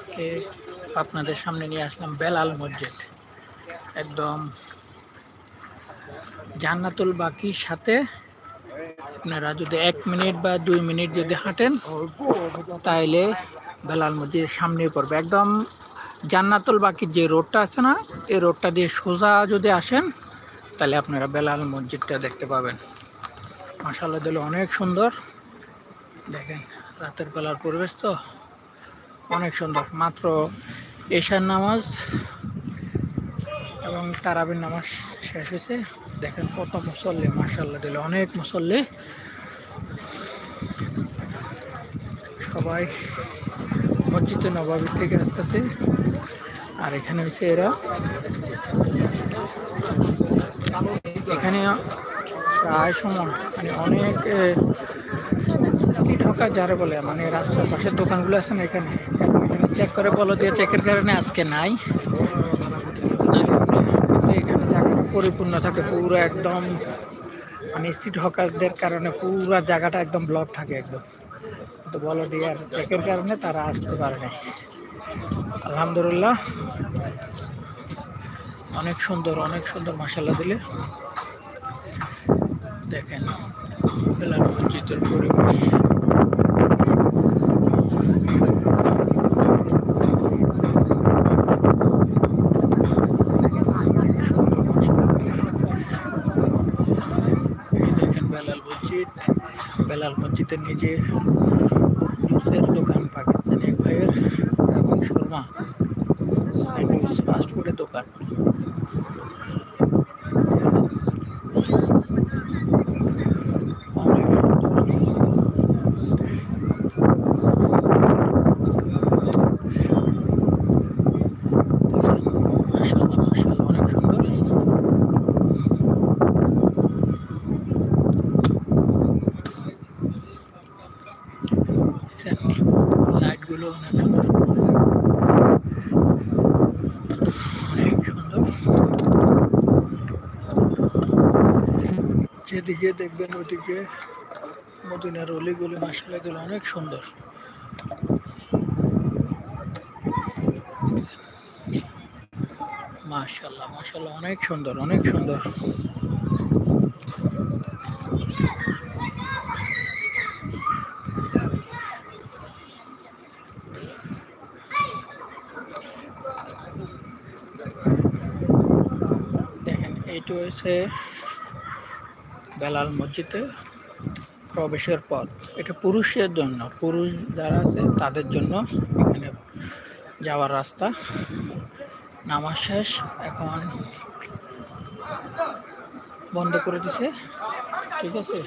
আজকে আপনাদের সামনে নিয়ে আসলাম বেলাল মসজিদ। একদম জান্নাতুল বাকির সাথে আপনারা যদি এক মিনিট বা দুই মিনিট যদি হাঁটেন, তাইলে বেলাল মসজিদের সামনে পড়বে। একদম জান্নাতুল বাকির যে রোডটা আছে না, এই রোডটা দিয়ে সোজা যদি আসেন তাহলে আপনারা বেলাল মসজিদটা দেখতে পাবেন। মাসাল্লাহ দিল অনেক সুন্দর। দেখেন, রাতের বেলার পরিবেশ তো। অনেক সুন্দর। মাত্র এশার নামাজ এবং তারাবির নামাজ শেষ হয়েছে। দেখেন কত মুসল্লি মার্শাল্লাহ দিল অনেক মুসল্লি। সবাই মসজিদে নবাবি থেকে আসতেছে। আর এখানে হচ্ছে এরা। এখানে প্রায় সময় মানে অনেক স্ট্রিট হকার যারা বলে মানে রাস্তার পাশের দোকানগুলো আছে না এখানে। চেক করে বলো দিয়ে চেকের কারণে আজকে নাই। এখানে জায়গাটা পরিপূর্ণ থাকে, পুরো একদম মানে স্ট্রিট হকারদের কারণে পুরো জায়গাটা একদম ব্লক থাকে একদম। তো বলো দিয়ে আর চেকের কারণে তারা আসতে পারে না আলহামদুলিল্লাহ, অনেক সুন্দর অনেক সুন্দর মশালা দিলে। দেখেন। বেলার মসজিদের পরিবেশ বেলাল মসজিদ। বেলাল মসজিদের নিজে জুসের দোকান, পাকিস্তানি এক ভাইয়ের এবং শর্মা ফাস্টফুডের দোকান অনেক সুন্দর। মাশাআল্লাহ, মাশাআল্লাহ, অনেক সুন্দর লাইটগুলো অনেক সুন্দর অনেক সুন্দর যেদিকে দেখবেন ওদিকে মদিনার অলিগুলি মাসালা দিল অনেক সুন্দর। মাশাল্লাহ মাশাল্লাহ অনেক সুন্দর অনেক সুন্দর। দেখেন, এইটা হচ্ছে বেলাল মসজিদে প্রবেশের পথ। এটা পুরুষের জন্য, পুরুষ যারা আছে তাদের জন্য এখানে যাওয়ার রাস্তা। নামাজ শেষ, এখন বন্ধ করে দিছে। ঠিক আছে?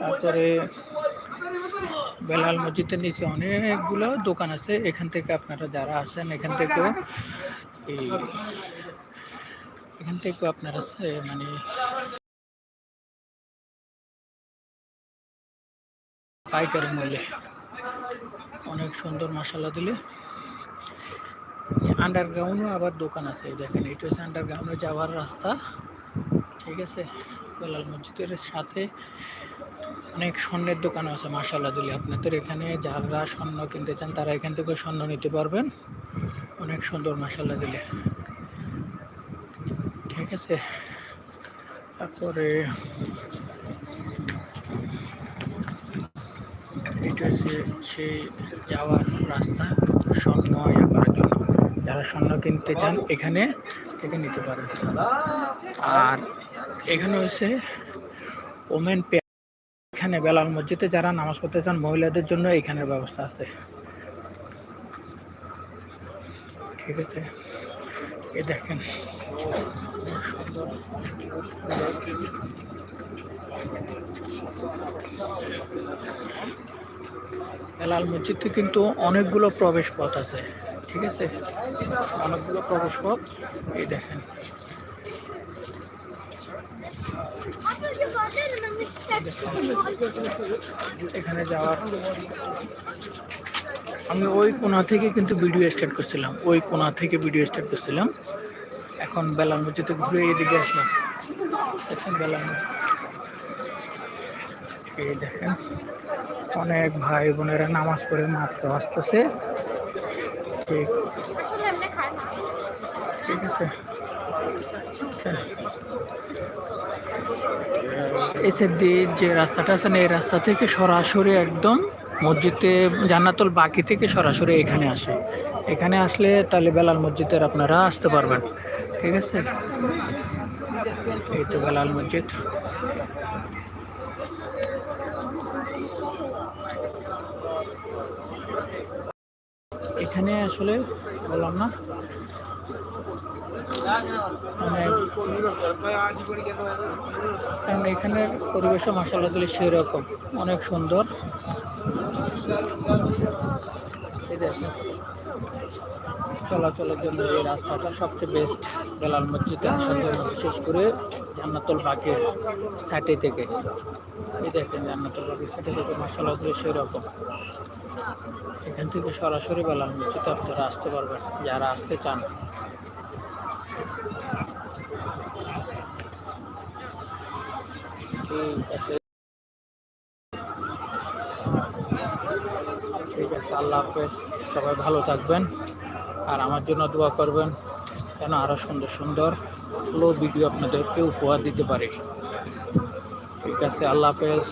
তারপরে বেলাল মসজিদের নিচে অনেকগুলো দোকান আছে। এখান থেকে আপনারা যারা আসেন, এখান থেকেও এই এখান থেকেও আপনারা মানে পাইকারি মূল্যে। অনেক সুন্দর মশলা দিলে। আন্ডারগ্রাউন্ডও আবার দোকান আছে দেখেন, এটা হচ্ছে আন্ডারগ্রাউন্ডে যাওয়ার রাস্তা। ঠিক আছে? বেলাল মসজিদের সাথে অনেক স্বর্ণের দোকান আছে মাসাল্লাহ দিলে। আপনাদের এখানে যারা স্বর্ণ কিনতে চান, তারা এখান থেকে স্বর্ণ নিতে পারবেন। অনেক সুন্দর মাসাল্লাহ দিলে। ঠিক আছে? তারপরে এটা হচ্ছে সেই যাওয়ার রাস্তা স্বর্ণ করার জন্য যারা স্বর্ণ কিনতে চান, এখানে থেকে নিতে পারেন। আর এখানে হচ্ছে ওমেন পে এখানে বেলাল মসজিদে যারা নামাজ পড়তে চান, মহিলাদের জন্য এখানের ব্যবস্থা আছে। ঠিক আছে? এ দেখেন। সুন্দর বেলাল মসজিদে কিন্তু অনেকগুলো প্রবেশ পথ আছে, ঠিক আছে? অনেকগুলো প্রবেশ পথ এই দেখেন। এখানে যাওয়ার। আমি ওই কোণা থেকে কিন্তু ভিডিও স্টার্ট করছিলাম, ওই কোণা থেকে ভিডিও স্টার্ট করছিলাম। এখন বেলাল মসজিদে ঘুরে এদিকে আসলাম। দেখেন বেলাল মসজিদ। এই দেখেন। অনেক ভাই বোনেরা নামাজ পড়ে মাত্র আসতেছে। ঠিক। ঠিক আছে। এসে দিয়ে যে রাস্তাটা আছে না, এই রাস্তা থেকে সরাসরি একদম মসজিদে, জান্নাতুল বাকি থেকে সরাসরি এখানে আসে। এখানে আসলে তাহলে বেলাল মসজিদের আপনারা আসতে পারবেন। ঠিক আছে? এই তো বেলাল মসজিদ। এখানে আসলে বললাম না। মানে কারণ এখানের পরিবেশও মাসাল্লাহ দিলে সেরকম অনেক সুন্দর। চলাচলের জন্য এই রাস্তাটা সবচেয়ে বেস্ট বেলাল মসজিদে আসার জন্য, বিশেষ করে জান্নাতুল বাগের সাইটে থেকে। এই দেখেন জান্নাতুল বাগের সাইটে থেকে মাসাল্লাহ দিলে সেরকম এখান থেকে সরাসরি বেলাল মসজিদে আপনারা আসতে পারবেন, যারা আসতে চান। ঠিক আছে আল্লাহ হাফেজ। সবাই ভালো থাকবেন আর আমার জন্য দোয়া করবেন যেন আরও সুন্দর সুন্দর লো ভিডিও আপনাদেরকে উপহার দিতে পারে। ঠিক আছে, আল্লাহ হাফেজ।